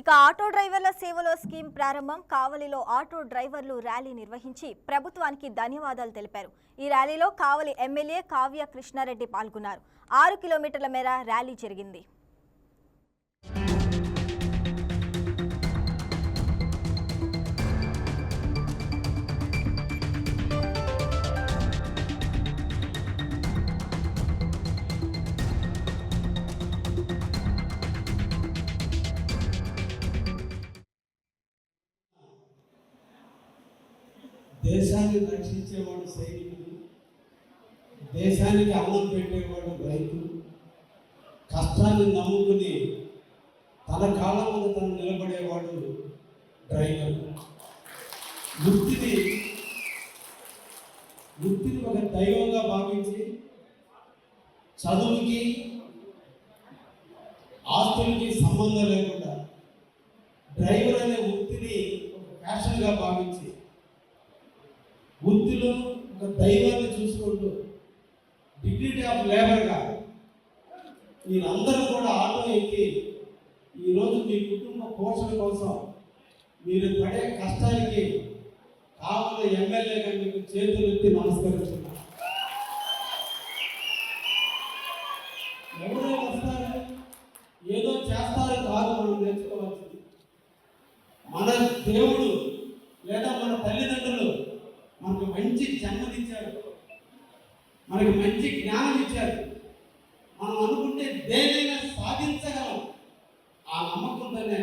ఇక ఆటో డ్రైవర్ల సేవలో స్కీమ్ ప్రారంభం. కావలిలో ఆటో డ్రైవర్లు ర్యాలీ నిర్వహించి ప్రభుత్వానికి ధన్యవాదాలు తెలిపారు. ఈ ర్యాలీలో కావలి ఎమ్మెల్యే కావ్య కృష్ణారెడ్డి పాల్గొన్నారు. ఆరు కిలోమీటర్ల మేర ర్యాలీ జరిగింది. దేశాన్ని రక్షించేవాడు సైనికుడు దేశానికి అన్నం పెట్టేవాడు రైతులు కష్టాన్ని నమ్ముకుని తన కాలంలో మీద తను నిలబడేవాడు డ్రైవర్. వృత్తిని వృత్తిని ఒక దైవంగా భావించి చదువుకి ఆస్తులకి సంబంధం లేకుండా డ్రైవర్ అనే వృత్తిని ఒక ఫ్యాషన్గా భావించి వృత్తిలో ఒక దైవాన్ని చూసుకుంటూ డిగ్నిటీ ఆఫ్ లేబర్గా మీరందరూ కూడా ఆటో ఎక్కి ఈరోజు మీ కుటుంబ పోషణ కోసం మీరు పడే కష్టానికి కావాలి ఎమ్మెల్యేగా మీకు చేతులు ఎత్తి నమస్కరిస్తున్నా ఎవరో వస్తారు ఏదో చేస్తారు కాదు మనం నేర్చుకోవాల్సింది. మన దేవుడు లేదా మన తల్లిదండ్రులు మనకు మంచి జన్మనిచ్చారు మనకి మంచి జ్ఞానం ఇచ్చారు మనం అనుకుంటే దేనైనా సాధించగలం. ఆ నమ్మకంతోనే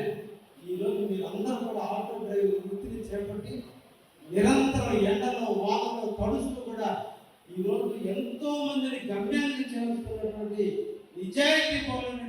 ఈరోజు మీరందరూ కూడా ఆటో డ్రైవర్ వృత్తిని చేపట్టి నిరంతరం ఎండలో వానలో తడుస్తూ కూడా ఈరోజు ఎంతో మందిని గమ్యానికి చేరుతున్నటువంటి నిజాయితీ పౌరులు